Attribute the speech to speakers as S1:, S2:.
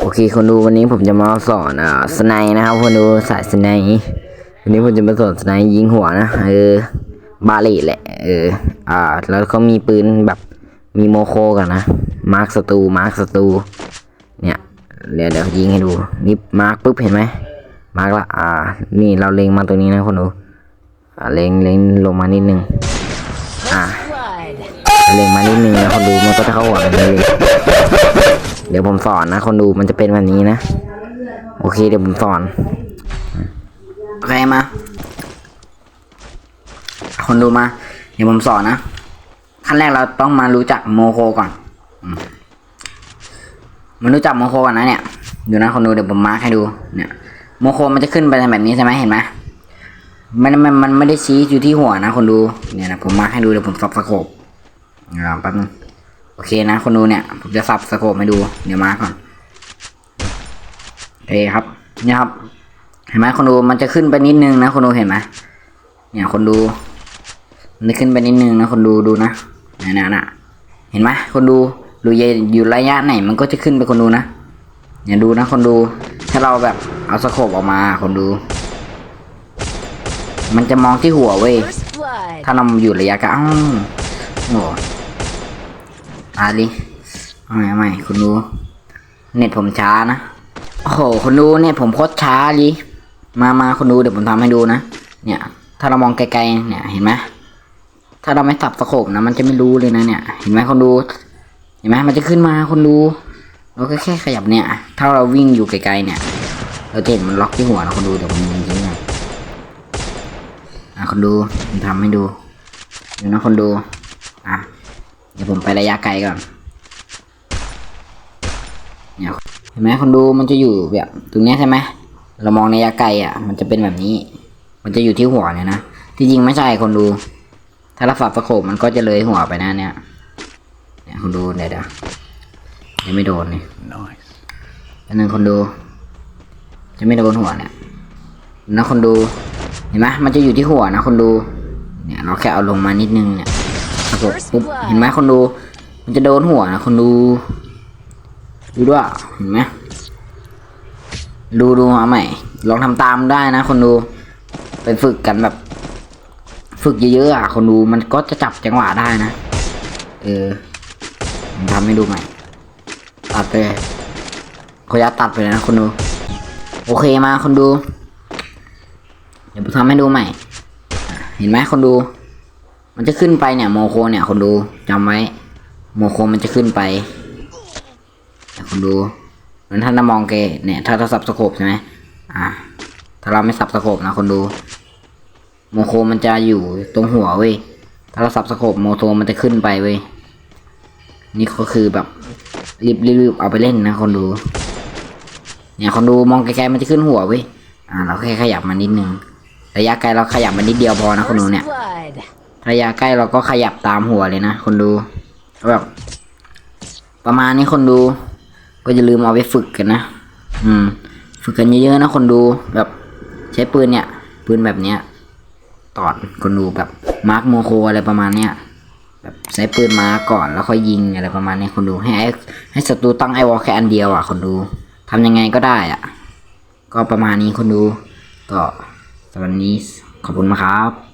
S1: โอเคคนดูวันนี้ผมจะมาสอนอ่าสไนนะครับคนดูสายสไนวันนี้ผมจะมาสอนสไนยิงหัวนะเออบาเลตแหละเอออ่าแล้วเขามีปืนแบบมีโมโคกันนะมาร์คสตูมาร์คสตูเนี่ยเดี๋ยวเดี๋ยวยิงให้ดูนี่มาร์คปุ๊บเห็นไหมมาร์คละอ่า นี่เราเล็งมาตรงนี้นะคนดูอ่าเล็งเล็งลงมานิดนึงอ่าเล็งมานิดนึงนะคนดูมันก็จะเข้าหัวกันเลย เดี๋ยวผมสอนนะ คนดูมันจะเป็นแบบนี้นะ โอเคเดี๋ยวผมสอนโอเคมา คนดูมา เดี๋ยวผมสอนนะขั้นแรกเราต้องมารู้จักโมโคก่อนมันรู้จักโมโคก่อนนะเนี่ยดูนะคนดูเดี๋ยวผมมาร์คให้ดูเนี่ยโมโคมันจะขึ้นไปแบบนี้ใช่ไหมเห็นไหมมันมันมันไม่ได้ชี้อยู่ที่หัวนะ คนดูเนี่ยนะผมมาร์คให้ดูเดี๋ยวผมสับสโคปอ่าแป๊บนึง โอเคนะคนดูเนี่ย ผมจะสับสโคปให้ดู เดี๋ยวมาก่อนโอเคครับ เนี่ยครับ เห็นไหมคนดูมันจะขึ้นไปนิดนึงนะคนดูเห็นไหมเนี่ยคนดูมันจะขึ้นไปนิดนึงนะคนดูดูนะนี่ยนะน่ะเห็นไหมคนดูดูเยอยู่ระยะไหน มันก็จะขึ้นไปคนดูนะเนี่ยดูนะคนดู ถ้าเราแบบเอาสโคปออกมาคนดู มันจะมองที่หัวเว้ยถ้าเราอยู่ระยะกลอ้าวโอ้ อาดิเอาใหม่เอาใหม่คุณดูเน็ตผมช้านะโอ้โหคุณดูเน็ตผมโคตรช้าดิมามาคุณดูเดี๋ยวผมทำให้ดูนะ เนี่ย ถ้าเรามองไกลๆเนี่ยเห็นไหมถ้าเราไม่สับสโคปนะมันจะไม่รู้เลยนะเนี่ย เห็นไหมคนดู เห็นไหมมันจะขึ้นมาคนดูเราก็แค่ขยับเนี่ย ถ้าเราวิ่งอยู่ไกลๆเนี่ย เราจะเห็นมันล็อกที่หัวนะคนดูเดี๋ยวผมยิงทิ้งหน่อยอะคนดูผมทำให้ดูเดี๋ยวนะคนดู อะ เดี๋ยวผมไประยะไกลก่อนเนี่ยเห็นไหมคนดูมันจะอยู่แบบตรงเนี้ยใช่ไหมเรามองในระยะไกลอะ มันจะเป็นแบบนี้ มันจะอยู่ที่หัวเนี่ยนะที่จริงไม่ใช่คนดู ถ้าเราฝับสโคปมันก็จะเลยหัวไปนะเนี่ยเนี่ยคนดูเดี๋ยวเดี๋ยวยังไม่โดนนี่อันนึงคนดู จะไม่โดนหัวเนี่ยนะคนดู เห็นไหมมันจะอยู่ที่หัวนะคนดู เนี่ยเราแค่เอาลงมานิดนึงเนี่ย ปรากฏปุ๊บเห็นไหมคนดู มันจะโดนหัวนะคนดู ดูด้วยเห็นไหมดูดูเอาใหม่ ลองทำตามได้นะ คนดู ไปฝึกกันแบบ ฝึกเยอะๆอะ คนดูมันก็จะจับจังหวะได้นะ เออผมทำให้ดูใหม่ ตัดไปขออนุญาตตัดไปเลยนะ คนดู โอเคมาคนดู เดี๋ยวผมทำให้ดูใหม่ เห็นไหมคนดู มันจะขึ้นไปเนี่ยโมโคเนี่ยคนดูจำไว้โมโคมันจะขึ้นไปคนดูนั้นถ้าเรามองเกเนี่ย ถ้าเราสับสโคปใช่ไหมอ่าถ้าเราไม่สับสโคปนะคนดูโมโคมันจะอยู่ตรงหัวเว้ยถ้าเราสับสโคปโมโทมันจะขึ้นไปเว้ยนี่ก็คือแบบรีบรีบเอาไปเล่นนะคนดู เนี่ยคนดูมองไกลๆมันจะขึ้นหัวเว้ยอ่าเราแค่ขยับมานิดนึงระยะไกลเราขยับมานิดเดียวพอนะคนดูเนี่ย ระยะใกล้เราก็ขยับตามหัวเลยนะคนดูแบบประมาณนี้คนดู ก็อย่าลืมเอาไปฝึกกันนะ อืม ฝึกกันเยอะๆนะคนดูแบบใช้ปืนเนี่ย ปืนแบบเนี้ยตอดคนดูแบบมาร์คโมโคอะไรประมาณเนี้ยแบบใช้ปืนมาก่อนแล้วค่อยยิงอะไรประมาณนี้คนดูให้ให้ศัตรูตั้งไอวอลแค่อันเดียวอะ คนดูทำยังไงก็ได้อะ ก็ประมาณนี้คนดู ก็สำหรับวันนี้ขอบคุณนะครับ